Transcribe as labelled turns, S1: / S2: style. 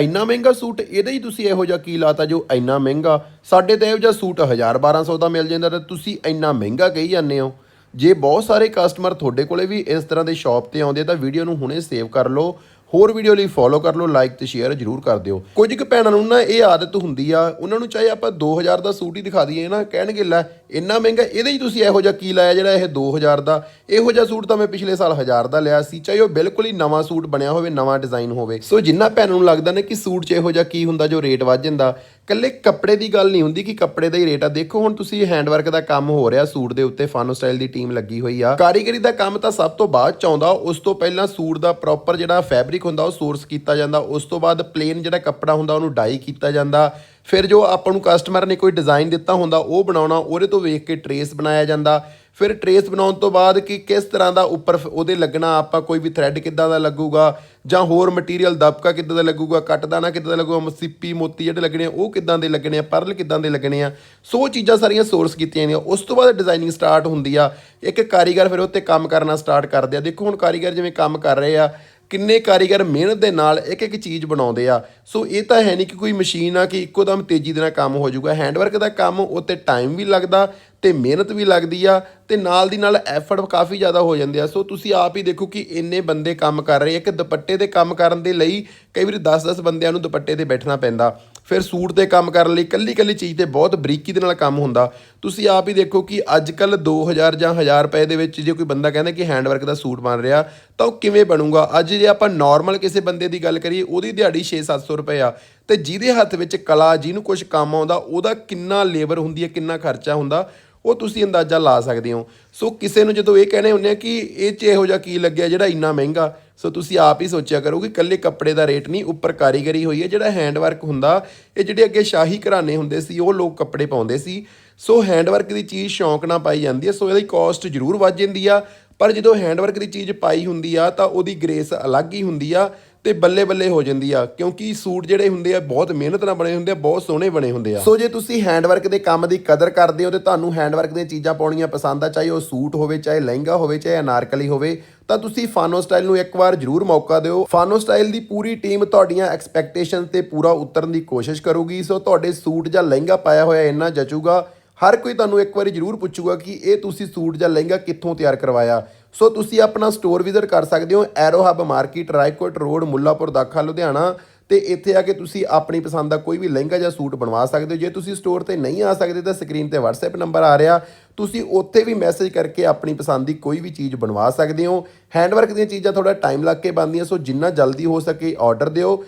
S1: ਇੰਨਾ ਮਹਿੰਗਾ ਸੂਟ, ਇਹਦੇ ਹੀ ਤੁਸੀਂ ਇਹੋ ਜਿਹਾ ਕੀ ਲਾਤਾ ਜੋ ਇੰਨਾ ਮਹਿੰਗਾ? ਸਾਡੇ ਤਾਂ ਇਹੋ ਜਿਹਾ ਸੂਟ 1000 1200 ਦਾ ਮਿਲ ਜਾਂਦਾ ਤਾਂ ਤੁਸੀਂ ਇੰਨਾ ਮਹਿੰਗਾ ਕਹੀ ਜਾਂਦੇ ਹੋ। ਜੇ ਬਹੁਤ ਸਾਰੇ ਕਸਟਮਰ ਤੁਹਾਡੇ ਕੋਲੇ ਵੀ ਇਸ ਤਰ੍ਹਾਂ ਦੇ ਸ਼ਾਪ ਤੇ ਆਉਂਦੇ ਤਾਂ ਵੀਡੀਓ ਨੂੰ ਹੁਣੇ ਸੇਵ ਕਰ ਲਓ। ਹੋਰ ਵੀਡੀਓ ਲਈ ਫੋਲੋ ਕਰ ਲਓ ਲਾਈਕ ਤੇ ਸ਼ੇਅਰ ਜਰੂਰ ਕਰ ਦਿਓ। ਕੁਝ ਕੁ ਭੈਣਾਂ ਨੂੰ ਨਾ ਇਹ ਆਦਤ ਹੁੰਦੀ ਆ, ਉਹਨਾਂ ਨੂੰ ਚਾਹੇ ਆਪਾਂ 2000 ਦਾ ਸੂਟ ਹੀ ਦਿਖਾ ਦਈਏ ਨਾ ਕਹਿਣਗੇ, ਲੈ, ਇੰਨਾ ਮਹਿੰਗਾ, ਇਹਦੇ 'ਚ ਤੁਸੀਂ ਇਹੋ ਜਿਹਾ ਕੀ ਲਾਇਆ ਜਿਹੜਾ ਇਹ 2000 ਦਾ? ਇਹੋ ਜਿਹਾ ਸੂਟ ਤਾਂ ਮੈਂ ਪਿਛਲੇ ਸਾਲ 1000 ਦਾ ਲਿਆ ਸੀ। ਚਾਹੇ ਉਹ ਬਿਲਕੁਲ ਹੀ ਨਵਾਂ ਸੂਟ ਬਣਿਆ ਹੋਵੇ, ਨਵਾਂ ਡਿਜ਼ਾਈਨ ਹੋਵੇ। ਸੋ ਜਿੰਨਾ ਭੈਣਾਂ ਨੂੰ ਲੱਗਦਾ ਨੇ ਕਿ ਸੂਟ 'ਚ ਇਹੋ ਜਿਹਾ ਕੀ ਹੁੰਦਾ, ਜੋ ਰੇਟ ਵੱਧ ਜਾਂਦਾ ਕੱਲੇ ਕੱਪੜੇ ਦੀ ਗੱਲ ਨਹੀਂ ਹੁੰਦੀ ਕਿ ਕੱਪੜੇ ਦਾ ਹੀ ਰੇਟ ਆ। ਦੇਖੋ, ਹੁਣ ਤੁਸੀਂ ਹੈਂਡਵਰਕ ਦਾ ਕੰਮ ਹੋ ਰਿਹਾ, ਸੂਟ ਦੇ ਉੱਤੇ ਫਾਨੋ ਸਟਾਈਲ ਦੀ ਟੀਮ ਲੱਗੀ ਹੋਈ ਆ। ਕਾਰੀਗਰੀ ਦਾ ਕੰਮ ਤਾਂ ਸਭ ਤੋਂ ਬਾਅਦ ਚ ਆਉਂਦਾ, ਉਸ ਤੋਂ ਪਹਿਲਾਂ ਸੂਟ ਦਾ ਪ੍ਰੋਪਰ ਜਿਹੜਾ ਫੈਬਰਿਕ ਹੁੰਦਾ, ਉਹ ਸੋਰਸ ਕੀਤਾ ਜਾਂਦਾ। ਉਸ ਤੋਂ ਬਾਅਦ ਪਲੇਨ ਜਿਹੜਾ ਕੱਪੜਾ ਹੁੰਦਾ, ਉਹਨੂੰ ਡਾਈ ਕੀਤਾ ਜਾਂਦਾ। ਫਿਰ ਜੋ ਆਪਾਂ ਨੂੰ ਕਸਟਮਰ ਨੇ ਕੋਈ ਡਿਜ਼ਾਈਨ ਦਿੱਤਾ ਹੁੰਦਾ, ਉਹ ਬਣਾਉਣਾ, ਉਹਦੇ ਤੋਂ ਵੇਖ ਕੇ ਟਰੇਸ ਬਣਾਇਆ ਜਾਂਦਾ। ਫਿਰ ਟਰੇਸ ਬਣਾਉਣ ਤੋਂ ਬਾਅਦ ਕਿ ਕਿਸ ਤਰ੍ਹਾਂ ਦਾ ਉੱਪਰ ਫ- ਉਹਦੇ ਲੱਗਣਾ, ਆਪਾਂ ਕੋਈ ਵੀ ਥ੍ਰੈਡ ਕਿੱਦਾਂ ਦਾ ਲੱਗੂਗਾ, ਜਾਂ ਹੋਰ ਮਟੀਰੀਅਲ ਦਬਕਾ ਕਿੱਦਾਂ ਦਾ ਲੱਗੂਗਾ ਕੱਟ ਦਾਣਾ ਕਿੱਦਾਂ ਦਾ ਲੱਗੂਗਾ ਸਿੱਪੀ, ਮੋਤੀ ਜਿਹੜੇ ਲੱਗਣੇ ਆ, ਉਹ ਕਿੱਦਾਂ ਦੇ ਲੱਗਣੇ ਆ, ਪਰਲ ਕਿੱਦਾਂ ਦੇ ਲੱਗਣੇ ਆ, ਸੋ ਉਹ ਚੀਜ਼ਾਂ ਸਾਰੀਆਂ ਸੋਰਸ ਕੀਤੀਆਂ ਜਾਂਦੀਆਂ ਉਸ ਤੋਂ ਬਾਅਦ ਡਿਜ਼ਾਈਨਿੰਗ ਸਟਾਰਟ ਹੁੰਦੀ ਆ। ਇੱਕ ਕਾਰੀਗਰ ਫਿਰ ਉੱਤੇ ਕੰਮ ਕਰਨਾ ਸਟਾਰਟ ਕਰਦੇ ਆ। ਦੇਖੋ ਹੁਣ ਕਾਰੀਗਰ ਜਿਵੇਂ ਕੰਮ ਕਰ ਰਹੇ ਆ ਕਿੰਨੇ ਕਾਰੀਗਰ ਮਿਹਨਤ ਦੇ ਨਾਲ ਇੱਕ ਇੱਕ ਚੀਜ਼ ਬਣਾਉਂਦੇ ਆ। ਸੋ ਇਹ ਤਾਂ ਹੈ ਨਹੀਂ ਕਿ ਕੋਈ ਮਸ਼ੀਨ ਆ ਕਿ ਇੱਕੋ ਦਮ ਤੇਜ਼ੀ ਦੇ ਨਾਲ ਕੰਮ ਹੋ ਜਾਊਗਾ। ਹੈਂਡਵਰਕ ਦਾ ਕੰਮ ਉੱਤੇ ਟਾਈਮ ਵੀ ਲੱਗਦਾ ਤੇ ਮਿਹਨਤ ਵੀ ਲੱਗਦੀ ਆ ਤੇ ਨਾਲ ਦੀ ਨਾਲ ਐਫਰਟ ਕਾਫੀ ਜ਼ਿਆਦਾ ਹੋ ਜਾਂਦੇ ਆ। ਸੋ ਤੁਸੀਂ ਆਪ ਹੀ ਦੇਖੋ ਕਿ ਇੰਨੇ ਬੰਦੇ ਕੰਮ ਕਰ ਰਹੇ ਆ ਕਿ ਦੁਪੱਟੇ ਦੇ ਕੰਮ ਕਰਨ ਦੇ ਲਈ ਕਈ ਵਾਰੀ 10-10 ਬੰਦਿਆਂ ਨੂੰ ਦੁਪੱਟੇ ਤੇ ਬੈਠਣਾ ਪੈਂਦਾ। ਫਿਰ ਸੂਟ ਤੇ ਕੰਮ ਕਰਨ ਲਈ ਕੱਲੀ ਕੱਲੀ ਚੀਜ਼ ਤੇ ਬਹੁਤ ਬਰੀਕੀ ਦੇ ਨਾਲ ਕੰਮ ਹੁੰਦਾ। ਤੁਸੀਂ ਆਪ ਹੀ ਦੇਖੋ ਕਿ ਅੱਜ ਕੱਲ 2000 ਜਾਂ 1000 ਰੁਪਏ ਦੇ ਵਿੱਚ ਜੇ ਕੋਈ ਬੰਦਾ ਕਹਿੰਦਾ ਕਿ ਹੈਂਡਵਰਕ ਦਾ ਸੂਟ ਬਣ ਰਿਹਾ, ਤਾਂ ਉਹ ਕਿਵੇਂ ਬਣੂਗਾ? ਅੱਜ ਜੇ ਆਪਾਂ ਨਾਰਮਲ ਕਿਸੇ ਬੰਦੇ ਦੀ ਗੱਲ ਕਰੀਏ, ਉਹਦੀ ਦਿਹਾੜੀ 6-700 ਰੁਪਏ ਆ। ਤੇ ਜਿਹਦੇ ਹੱਥ ਵਿੱਚ ਕਲਾ, ਜਿਹਨੂੰ ਕੁਝ ਕੰਮ ਆਉਂਦਾ, ਉਹਦਾ ਕਿੰਨਾ ਲੇਬਰ ਹੁੰਦੀ ਹੈ, ਕਿੰਨਾ ਖਰਚਾ ਹੁੰਦਾ, ਉਹ ਤੁਸੀਂ ਅੰਦਾਜ਼ਾ ਲਾ ਸਕਦੇ ਹੋ। ਸੋ ਕਿਸੇ ਨੂੰ ਜਦੋਂ ਇਹ ਕਹਿੰਦੇ ਹੁੰਦੇ ਆ ਕਿ ਇਹ 'ਚ ਇਹੋ ਜਿਹਾ ਕੀ ਲੱਗਿਆ ਜਿਹੜਾ ਇੰਨਾ ਮਹਿੰਗਾ ਸੋ ਤੁਸੀਂ ਆਪ ਹੀ ਸੋਚਿਆ ਕਰੋ ਕਿ ਇਕੱਲੇ ਕੱਪੜੇ ਦਾ ਰੇਟ ਨਹੀਂ, ਉੱਪਰ ਕਾਰੀਗਰੀ ਹੋਈ ਹੈ, ਜਿਹੜਾ ਹੈਂਡਵਰਕ ਹੁੰਦਾ, ਇਹ ਜਿਹੜੇ ਅੱਗੇ ਸ਼ਾਹੀ ਘਰਾਣੇ ਹੁੰਦੇ ਸੀ, ਉਹ ਲੋਕ ਕੱਪੜੇ ਪਾਉਂਦੇ ਸੀ। ਸੋ ਹੈਂਡਵਰਕ ਦੀ ਚੀਜ਼ ਸ਼ੌਂਕ ਨਾਲ ਪਾਈ ਜਾਂਦੀ ਹੈ, ਸੋ ਇਹਦੀ ਕਾਸਟ ਜ਼ਰੂਰ ਵੱਧ ਜਾਂਦੀ ਆ, ਪਰ ਜਦੋਂ ਹੈਂਡਵਰਕ ਦੀ ਚੀਜ਼ ਪਾਈ ਹੁੰਦੀ ਆ, ਤਾਂ ਉਹਦੀ ਗ੍ਰੇਸ ਅਲੱਗ ਹੀ ਹੁੰਦੀ ਆ। ਤੇ ਬੱਲੇ ਬੱਲੇ ਹੋ ਜਾਂਦੀ ਆ, ਕਿਉਂਕਿ ਸੂਟ ਜਿਹੜੇ ਹੁੰਦੇ ਆ, ਬਹੁਤ ਮਿਹਨਤ ਨਾਲ ਬਣੇ ਹੁੰਦੇ ਆ, ਬਹੁਤ ਸੋਹਣੇ ਬਣੇ ਹੁੰਦੇ ਆ। ਸੋ ਜੇ ਤੁਸੀਂ ਹੈਂਡਵਰਕ ਦੇ ਕੰਮ ਦੀ ਕਦਰ ਕਰਦੇ ਹੋ ਤੇ ਤੁਹਾਨੂੰ ਹੈਂਡਵਰਕ ਦੀਆਂ ਚੀਜ਼ਾਂ ਪਾਉਣੀਆਂ ਪਸੰਦ ਆ, ਚਾਹੇ ਉਹ ਸੂਟ ਹੋਵੇ, ਚਾਹੇ ਲਹਿੰਗਾ ਹੋਵੇ, ਚਾਹੇ ਅਨਾਰਕਲੀ ਹੋਵੇ, ਤਾਂ ਤੁਸੀਂ ਫਾਨੋ ਸਟਾਈਲ ਨੂੰ ਇੱਕ ਵਾਰ ਜ਼ਰੂਰ ਮੌਕਾ ਦਿਓ। ਫਾਨੋ ਸਟਾਈਲ ਦੀ ਪੂਰੀ ਟੀਮ ਤੁਹਾਡੀਆਂ ਐਕਸਪੈਕਟੇਸ਼ਨ ਤੇ ਪੂਰਾ ਉਤਰਨ ਦੀ ਕੋਸ਼ਿਸ਼ ਕਰੂਗੀ। ਸੋ ਤੁਹਾਡੇ ਸੂਟ ਜਾਂ ਲਹਿੰਗਾ ਪਾਇਆ ਹੋਇਆ ਇੰਨਾ ਜਚੂਗਾ, ਹਰ ਕੋਈ ਤੁਹਾਨੂੰ ਇੱਕ ਵਾਰੀ ਜ਼ਰੂਰ ਪੁੱਛੂਗਾ ਕਿ ਇਹ ਤੁਸੀਂ ਸੂਟ ਜਾਂ ਲਹਿੰਗਾ ਕਿੱਥੋਂ ਤਿਆਰ ਕਰਵਾਇਆ? ਸੋ ਤੁਸੀਂ ਆਪਣਾ ਸਟੋਰ ਵਿਜ਼ਿਟ ਕਰ ਸਕਦੇ ਹੋ aero hub market Raikot road Mullanpur, Dakha, Ludhiana. ਤੇ ਇੱਥੇ ਆ ਕੇ ਤੁਸੀਂ ਆਪਣੀ ਪਸੰਦ ਦਾ ਕੋਈ ਵੀ ਲਹਿੰਗਾ ਜਾਂ ਸੂਟ ਬਣਵਾ ਸਕਦੇ ਹੋ। ਜੇ ਤੁਸੀਂ ਸਟੋਰ ਤੇ ਨਹੀਂ ਆ ਸਕਦੇ ਤਾਂ ਸਕਰੀਨ ਤੇ WhatsApp ਨੰਬਰ ਆ ਰਿਹਾ। ਤੁਸੀਂ ਉੱਥੇ ਵੀ ਮੈਸੇਜ ਕਰਕੇ ਆਪਣੀ ਪਸੰਦ ਦੀ ਕੋਈ ਵੀ ਚੀਜ਼ ਬਣਵਾ ਸਕਦੇ ਹੋ। ਹੈਂਡਵਰਕ ਦੀਆਂ ਚੀਜ਼ਾਂ ਥੋੜਾ ਟਾਈਮ ਲੱਗ ਕੇ ਬਣਦੀਆਂ, ਸੋ ਜਿੰਨਾ ਜਲਦੀ ਹੋ ਸਕੇ ਆਰਡਰ ਦਿਓ।